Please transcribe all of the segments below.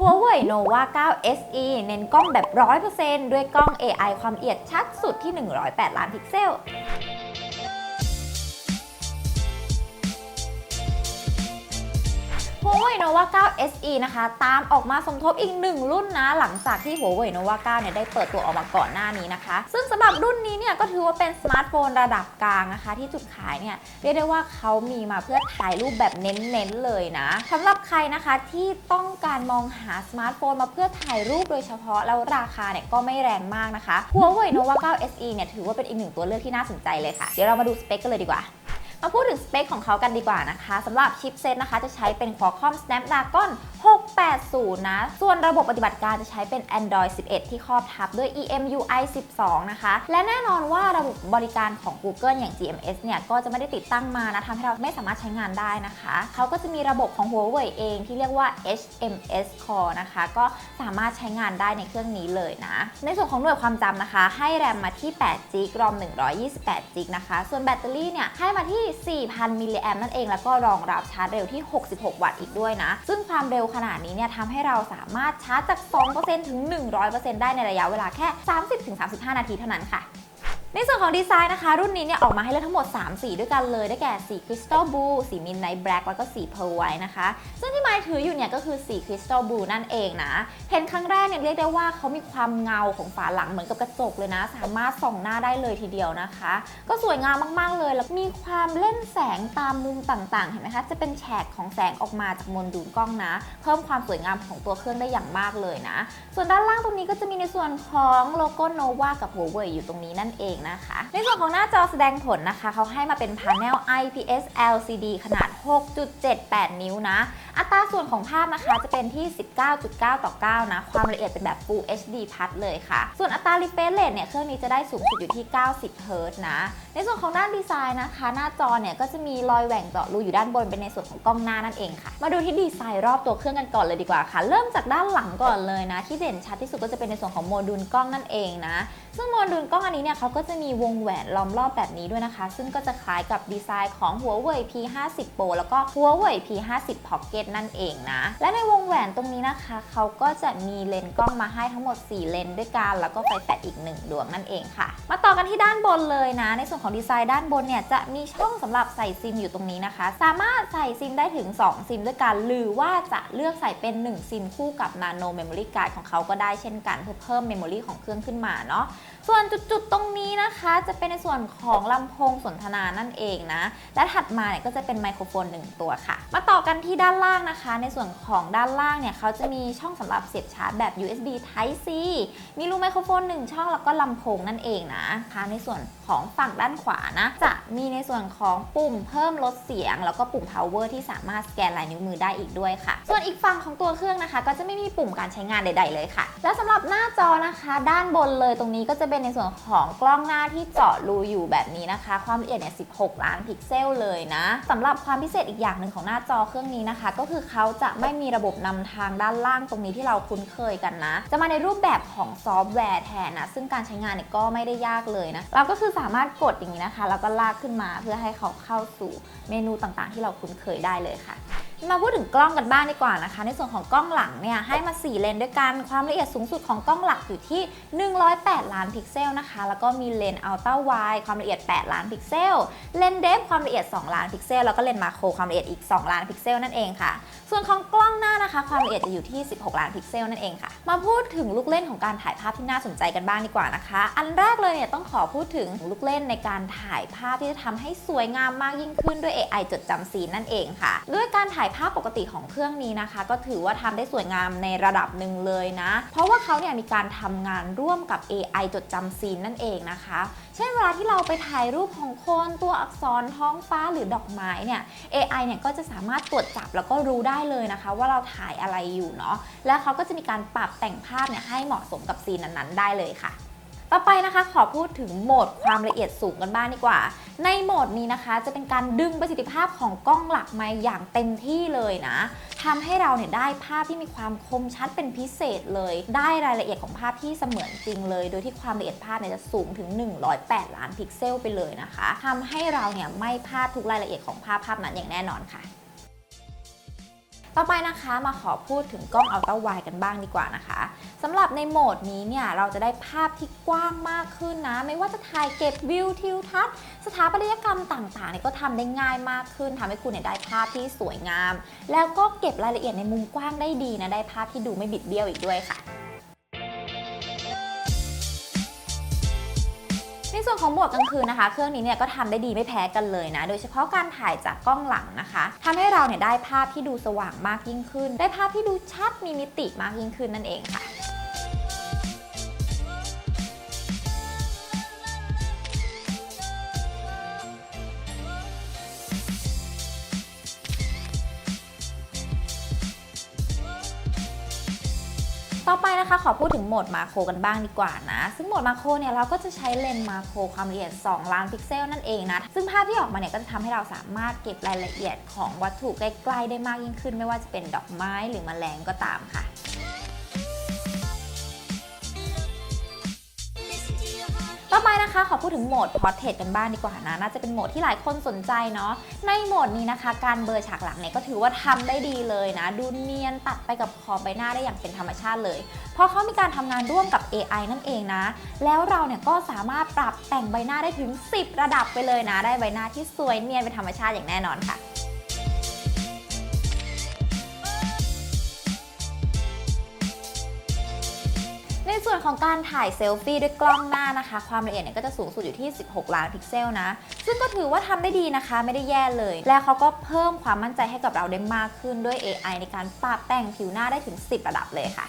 Huawei Nova 9 SE เน้นกล้องแบบ 100%ด้วยกล้อง AI ความละเอียดชัดสุดที่ 108 ล้านพิกเซล Huawei Nova 9 SE นะคะ ตามออกมาสมทบอีกหนึ่งรุ่นนะ หลังจากที่ Huawei Nova 9 เนี่ยได้เปิดตัวออกมาก่อนหน้านี้นะคะ ซึ่งสำหรับรุ่นนี้เนี่ยก็ถือว่าเป็นสมาร์ทโฟนระดับกลางนะคะ ที่จุดขายเนี่ยเรียกได้ว่าเขามีมาเพื่อถ่ายรูปแบบเน้นๆเลยนะสำหรับใครนะคะที่ต้องการมองหาสมาร์ทโฟนมาเพื่อถ่ายรูปโดยเฉพาะแล้วราคาเนี่ยก็ไม่แรงมากนะคะ Huawei Nova 9 SE เนี่ยถือว่าเป็นอีกหนึ่งตัวเลือกที่น่าสนใจเลยค่ะ เดี๋ยวเรามาดูสเปคกันเลยดีกว่า มาพูดถึงสเปคของเขากันดีกว่านะคะสำหรับชิปเซตนะคะจะใช้เป็น Qualcomm Snapdragon 80 นะ ส่วนระบบปฏิบัติการจะใช้เป็น Android 11 ที่ครอบทับด้วย EMUI 12 นะคะ และแน่นอนว่าระบบบริการของ Google อย่าง GMS เนี่ยก็จะไม่ได้ติดตั้งมานะทำให้เราไม่สามารถใช้งานได้นะคะ เขาก็จะมีระบบของ Huawei เองที่เรียกว่า HMS Core นะคะ ก็สามารถใช้งานได้ในเครื่องนี้เลยนะ ในส่วนของหน่วยความจำนะคะ ให้แรมมาที่8 g b รอม128 g b นะคะ ส่วนแบตเตอรี่เนี่ยให้มาที่ 4,000 มิลลิแอมนั่นเอง แล้วก็รองรับชาร์จเร็วที่ 66 วัตต์อีกด้วยนะ ซึ่งความเร็วขนาดนี้เนี่ยทำให้เราสามารถชาร์จจาก 2%ถึง 100%ได้ในระยะเวลาแค่ 30-35 นาทีเท่านั้นค่ะ ในส่วนของดีไซน์นะคะ รุ่นนี้เนี่ยออกมาให้เลือกทั้งหมด 3 สีด้วยกันเลย ได้แก่สี Crystal Blue สี Midnight Black แล้วก็สี Pearl White นะคะ ซึ่งที่ไมค์ถืออยู่เนี่ยก็คือสี Crystal Blue นั่นเองนะ เห็นครั้งแรกเนี่ยเรียกได้ว่าเขามีความเงาของฝาหลังเหมือนกับกระจกเลยนะ สามารถส่องหน้าได้เลยทีเดียวนะคะ ก็สวยงามมากๆเลย แล้วมีความเล่นแสงตามมุมต่างๆ เห็นไหมคะ จะเป็นแฉกของแสงออกมาจากมวลดูนกล้องนะ เพิ่มความสวยงามของตัวเครื่องได้อย่างมากเลยนะ ส่วนด้านล่างตรงนี้ก็จะมีในส่วนของโลโก้ Nova กับ Huawei อยู่ตรงนี้นั่นเองนะคะ ในส่วนของหน้าจอแสดงผลนะคะ เขาให้มาเป็นพาเนล IPS LCD ขนาด 6.78 นิ้วนะ อัตราส่วนของภาพนะคะจะเป็นที่ 19.9 ต่อ 9 นะ ความละเอียดเป็นแบบ Full HD พัดเลยค่ะ ส่วนอัตรา refresh rate เนี่ย เครื่องนี้จะได้สูงสุดอยู่ที่ 90เฮิรตนะ ในส่วนของด้านดีไซน์นะคะ หน้าจอเนี่ยก็จะมีรอยแหว่งเจาะรูอยู่ด้านบนเป็นในส่วนของกล้องหน้านั่นเองค่ะ มาดูที่ดีไซน์รอบตัวเครื่องกันก่อนเลยดีกว่าค่ะ เริ่มจากด้านหลังก่อนเลยนะ ที่เด่นชัดที่สุดก็จะเป็นในส่วนของโมดูลกล้องนั่นเองนะ ซึ่งโมดูลกล้องอันนี้เนี่ยเขาก็จะมีวงแหวนล้อมรอบแบบนี้ด้วยนะคะ ซึ่งก็จะคล้ายกับดีไซน์ของ Huawei P50 Pro แล้วก็ Huawei P50 Pocket นั่นเองนะ และในวงแหวนตรงนี้นะคะ เขาก็จะมีเลนส์กล้องมาให้ทั้งหมด 4 เลนส์ด้วยกัน แล้วก็ไฟแฟลชอีก 1 ดวงนั่นเองค่ะ มาต่อกันที่ด้านบนเลยนะ ในส่วนของดีไซน์ด้านบนเนี่ยจะมีช่องสำหรับใส่ซิมอยู่ตรงนี้นะคะ สามารถใส่ซิมได้ถึง 2 ซิมด้วยกัน หรือว่าจะเลือกใส่เป็น 1 ซิมคู่กับ Nano Memory Card ของเขาก็ได้เช่นกันเพื่อเพิ่มเมมโมรีของเครื่องขึ้นมาเนาะ ส่วนจุดๆตรงนี้นะคะจะเป็นในส่วนของลำโพงสนทนานั่นเองนะ และถัดมาเนี่ยก็จะเป็นไมโครโฟนหนึ่งตัวค่ะ มาต่อกันที่ด้านล่างนะคะ ในส่วนของด้านล่างเนี่ยเขาจะมีช่องสำหรับเสียบชาร์จแบบ USB Type C มีรูไมโครโฟน 1 ช่องแล้วก็ลำโพงนั่นเองนะคะในส่วนของฝั่งด้านขวานะ จะมีในส่วนของปุ่มเพิ่มลดเสียง แล้วก็ปุ่ม power ที่สามารถสแกนลายนิ้วมือได้อีกด้วยค่ะ ส่วนอีกฝั่งของตัวเครื่องนะคะ ก็จะไม่มีปุ่มการใช้งานใด ๆ เลยค่ะ แล้วสำหรับหน้าจอนะคะ ด้านบนเลยตรงนี้ก็จะเป็นในส่วนของกล้องหน้าที่เจาะรูอยู่แบบนี้นะคะ ความละเอียดเนี่ย 16 ล้านพิกเซลเลยนะสำหรับความพิเศษอีกอย่างหนึ่งของหน้าจอเครื่องนี้นะคะ ก็คือเขาจะไม่มีระบบนำทางด้านล่างตรงนี้ที่เราคุ้นเคยกันนะ จะมาในรูปแบบของซอฟต์แวร์แทนนะซึ่งการใช้งานเนี่ยก็ไม่ได้ยากเลยนะเราก็คือสามารถกดอย่างนี้นะคะ แล้วก็ลากขึ้นมาเพื่อให้เขาเข้าสู่เมนูต่างๆ ที่เราคุ้นเคยได้เลยค่ะ มาพูดถึงกล้องกันบ้างดีกว่านะคะ ในส่วนของกล้องหลังเนี่ยให้มา 4 เลนส์ด้วยกันความละเอียดสูงสุดของกล้องหลักอยู่ที่ 108 ล้านพิกเซลนะคะ แล้วก็มีเลนส์อัลตร้าไวด์ความละเอียด 8 ล้านพิกเซล เลนส์เดฟความละเอียด 2 ล้านพิกเซล แล้วก็เลนส์มาโครความละเอียดอีก 2 ล้านพิกเซลนั่นเองค่ะ ส่วนของกล้องหน้านะคะ ความละเอียดจะอยู่ที่ 16 ล้านพิกเซลนั่นเองค่ะ มาพูดถึงลูกเล่นของการถ่ายภาพที่น่าสนใจกันบ้างดีกว่านะคะ อันแรกเลยเนี่ยต้องขอพูดถึงลูกเล่นในการถ่ายภาพที่จะทำให้สวยงามมากยิ่งขึ้นด้วย AI จดจำซีนนั่นเองค่ะ ด้วยการถ่ายภาพปกติของเครื่องนี้นะคะ ก็ถือว่าทำได้สวยงามในระดับหนึ่งเลยนะ เพราะว่าเขาเนี่ยมีการทำงานร่วมกับ AI จดจำซีนนั่นเองนะคะ เช่นเวลาที่เราไปถ่ายรูปของคนตัวอักษรท้องฟ้าหรือดอกไม้เนี่ย AI เนี่ยก็จะสามารถตรวจจับแล้วก็รู้ได้เลยนะคะ ว่าเราถ่ายอะไรอยู่เนาะแล้วเขาก็จะมีการปรับแต่งภาพเนี่ยให้เหมาะสมกับซีนนั้นๆได้เลยค่ะ ต่อไปนะคะขอพูดถึงโหมดความละเอียดสูงกันบ้างดีกว่า ในโหมดนี้นะคะจะเป็นการดึงประสิทธิภาพของกล้องหลักมาอย่างเต็มที่เลยนะทำให้เราเนี่ยได้ภาพที่มีความคมชัดเป็นพิเศษเลย ได้รายละเอียดของภาพที่เสมือนจริงเลย โดยที่ความละเอียดภาพเนี่ยจะสูงถึง 108 ล้านพิกเซลไปเลยนะคะทำให้เราเนี่ยไม่พลาดทุกรายละเอียดของภาพภาพนั้นอย่างแน่นอนค่ะ ต่อไปนะคะมาขอพูดถึงกล้องอัลตร้าไวกันบ้างดีกว่านะคะสำหรับในโหมดนี้เนี่ยเราจะได้ภาพที่กว้างมากขึ้นนะ ไม่ว่าจะถ่ายเก็บวิวทิวทัศน์สถาปัตยกรรมต่างๆเนี่ยก็ทำได้ง่ายมากขึ้นทำให้คุณเนี่ยได้ภาพที่สวยงาม แล้วก็เก็บรายละเอียดในมุมกว้างได้ดีนะได้ภาพที่ดูไม่บิดเบี้ยวอีกด้วยค่ะ วนของโหมดกลางคืนนะคะ เครื่องนี้เนี่ยก็ทำได้ดีไม่แพ้กันเลยนะ โดยเฉพาะการถ่ายจากกล้องหลังนะคะทำให้เราเนี่ยได้ภาพที่ดูสว่างมากยิ่งขึ้น ได้ภาพที่ดูชัดมีมิติมากยิ่งขึ้นนั่นเองค่ะ ขอพูดถึงโหมดมาโครกันบ้างดีกว่านะ ซึ่งโหมดมาโครเนี่ยเราก็จะใช้เลนส์มาโครความละเอียด 2 ล้านพิกเซลนั่นเองนะ ซึ่งภาพที่ออกมาเนี่ยก็จะทำให้เราสามารถเก็บรายละเอียดของวัตถุใกล้ๆได้มากยิ่งขึ้น ไม่ว่าจะเป็นดอกไม้หรือแมลงก็ตามค่ะ ต่อไปนะคะขอพูดถึงโหมด Portrait กันบ้างดีกว่านะ น่าจะเป็นโหมดที่หลายคนสนใจเนาะ ในโหมดนี้นะคะ การเบลอฉากหลังเนี่ยก็ถือว่าทำได้ดีเลยนะ ดูเนียนตัดไปกับขอบใบหน้าได้อย่างเป็นธรรมชาติเลย เพราะเขามีการทำงานร่วมกับ AI นั่นเองนะ แล้วเราเนี่ยก็สามารถปรับแต่งใบหน้าได้ถึง 10 ระดับไปเลยนะ ได้ใบหน้าที่สวยเนียนเป็นธรรมชาติอย่างแน่นอนค่ะ ส่วนของการถ่ายเซลฟี่ด้วยกล้องหน้านะคะ ความละเอียดเนี่ยก็จะสูงสุดอยู่ที่ 16 ล้านพิกเซลนะ ซึ่งก็ถือว่าทำได้ดีนะคะไม่ได้แย่เลย แล้วเขาก็เพิ่มความมั่นใจให้กับเราได้มากขึ้นด้วย AI ในการปรับแต่งผิวหน้าได้ถึง 10 ระดับเลยค่ะ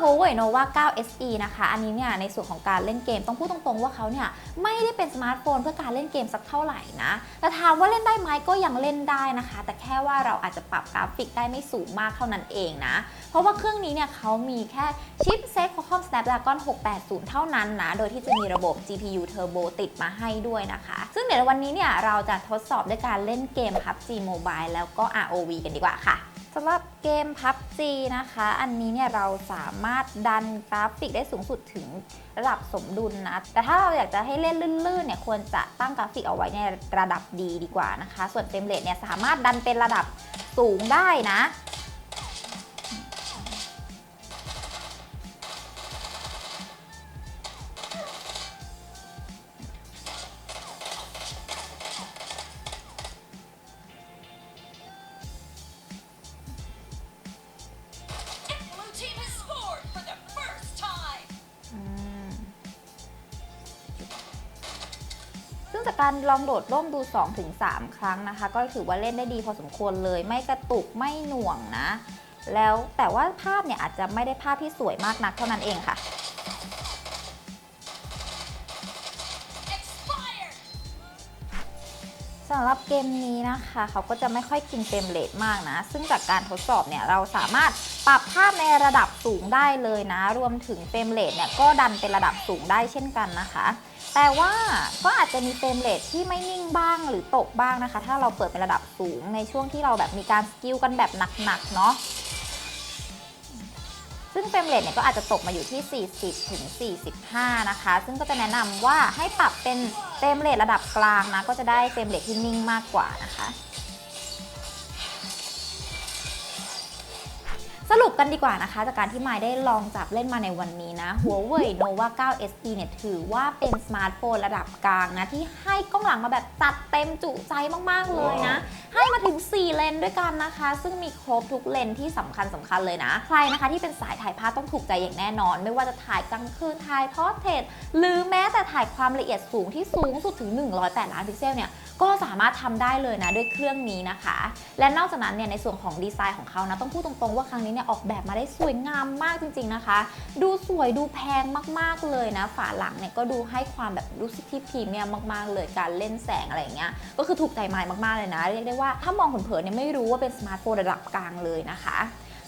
Huawei Nova 9 SE นะคะ อันนี้เนี่ยในส่วนของการเล่นเกมต้องพูดตรงๆว่าเขาเนี่ยไม่ได้เป็นสมาร์ทโฟนเพื่อการเล่นเกมสักเท่าไหร่นะ แต่ถามว่าเล่นได้ไหมก็ยังเล่นได้นะคะ แต่แค่ว่าเราอาจจะปรับกราฟิกได้ไม่สูงมากเท่านั้นเองนะ เพราะว่าเครื่องนี้เนี่ยเขามีแค่ชิปเซ็ต Qualcomm Snapdragon 680 เท่านั้นนะ โดยที่จะมีระบบ GPU Turbo ติดมาให้ด้วยนะคะ ซึ่งเดี๋ยววันนี้เนี่ยเราจะทดสอบด้วยการเล่นเกม PUBG Mobile แล้วก็ ROV กันดีกว่าค่ะ สำหรับเกม PUBG นะคะ อันนี้เนี่ยเราสามารถดันกราฟิกได้สูงสุดถึงระดับสมดุลนะ แต่ถ้าเราอยากจะให้เล่นลื่นๆเนี่ยควรจะตั้งกราฟิกเอาไว้ในระดับดีดีกว่านะคะ ส่วนเฟรมเรทเนี่ยสามารถดันเป็นระดับสูงได้นะ ซึ่งจากการลองโดดร่มดู 2-3 ครั้งนะคะ ก็ถือว่าเล่นได้ดีพอสมควรเลย ไม่กระตุกไม่หน่วงนะ แล้วแต่ว่าภาพเนี่ยอาจจะไม่ได้ภาพที่สวยมากนักเท่านั้นเองค่ะำหรับเกมนี้นะคะ เขาก็จะไม่ค่อยกินเฟรมเรทมากนะ ซึ่งจากการทดสอบเนี่ยเราสามารถปรับภาพในระดับสูงได้เลยนะ รวมถึงเฟรมเรทเนี่ยก็ดันเป็นระดับสูงได้เช่นกันนะคะ แต่ว่าก็อาจจะมีเฟรมเรทที่ไม่นิ่งบ้างหรือตกบ้างนะคะ ถ้าเราเปิดเป็นระดับสูงในช่วงที่เราแบบมีการสกิลกันแบบหนักๆเนาะ ซึ่งเฟรมเรทเนี่ยก็อาจจะตกมาอยู่ที่ 40 ถึง 45 นะคะ ซึ่งก็จะแนะนำว่าให้ปรับเป็นเฟรมเรทระดับกลางนะ ก็จะได้เฟรมเรทที่นิ่งมากกว่านะคะ สรุปกันดีกว่านะคะ จากการที่ไมได้ลองจับเล่นมาในวันนี้นะ Huawei Nova 9 SE เนี่ยถือว่าเป็นสมาร์ทโฟนระดับกลางนะ ที่ให้กล้องหลังมาแบบจัดเต็มจุใจมาก ๆ เลยนะ ให้มาถึง 4 เลนด้วยกันนะคะ ซึ่งมีครบทุกเลนที่สำคัญสำคัญเลยนะ ใครนะคะที่เป็นสายถ่ายภาพต้องถูกใจอย่างแน่นอน ไม่ว่าจะถ่ายกลางคืนถ่ายพอร์เทรตหรือแม้แต่ถ่ายความละเอียดสูงที่สูงสุดถึง 108 ล้านพิกเซลเนี่ย ก็สามารถทำได้เลยนะด้วยเครื่องนี้นะคะ และนอกจากนั้นเนี่ยในส่วนของดีไซน์ของเขานะต้องพูดตรงๆว่าครั้งนี้เนี่ยออกแบบมาได้สวยงามมากจริง ๆนะคะ ดูสวยดูแพงมากๆเลยนะ ฝาหลังเนี่ยก็ดูให้ความแบบรู้สึกที่พรีเมียมมากๆ เลยการเล่นแสงอะไรอย่างเงี้ยก็คือถูกใจมายมากๆเลยนะ เรียกได้ว่าถ้ามองเผินๆเนี่ยไม่รู้ว่าเป็นสมาร์ทโฟนระดับกลางเลยนะคะ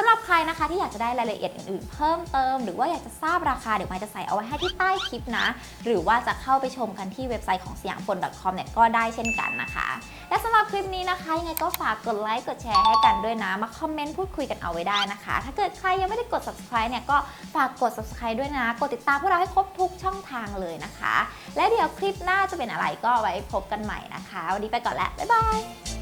สำหรับใครนะคะที่อยากจะได้รายละเอียดอื่นๆ เพิ่มเติม หรือว่าอยากจะทราบราคาเดี๋ยวมายจะใส่เอาไว้ให้ที่ใต้คลิปนะ หรือว่าจะเข้าไปชมกันที่เว็บไซต์ของสยามพล .com เนี่ยก็ได้เช่นกันนะคะ และสำหรับคลิปนี้นะคะยังไงก็ฝากกดไลค์กดแชร์ให้กันด้วยนะมาคอมเมนต์พูดคุยกันเอาไว้ได้นะคะ ถ้าเกิดใครยังไม่ได้กด subscribe เนี่ยก็ฝากกด subscribe ด้วยนะ กดติดตามพวกเราให้ครบทุกช่องทางเลยนะคะ และเดี๋ยวคลิปหน้าจะเป็นอะไรก็ไว้พบกันใหม่นะคะ วันนี้ไปก่อนแล้วบ๊ายบาย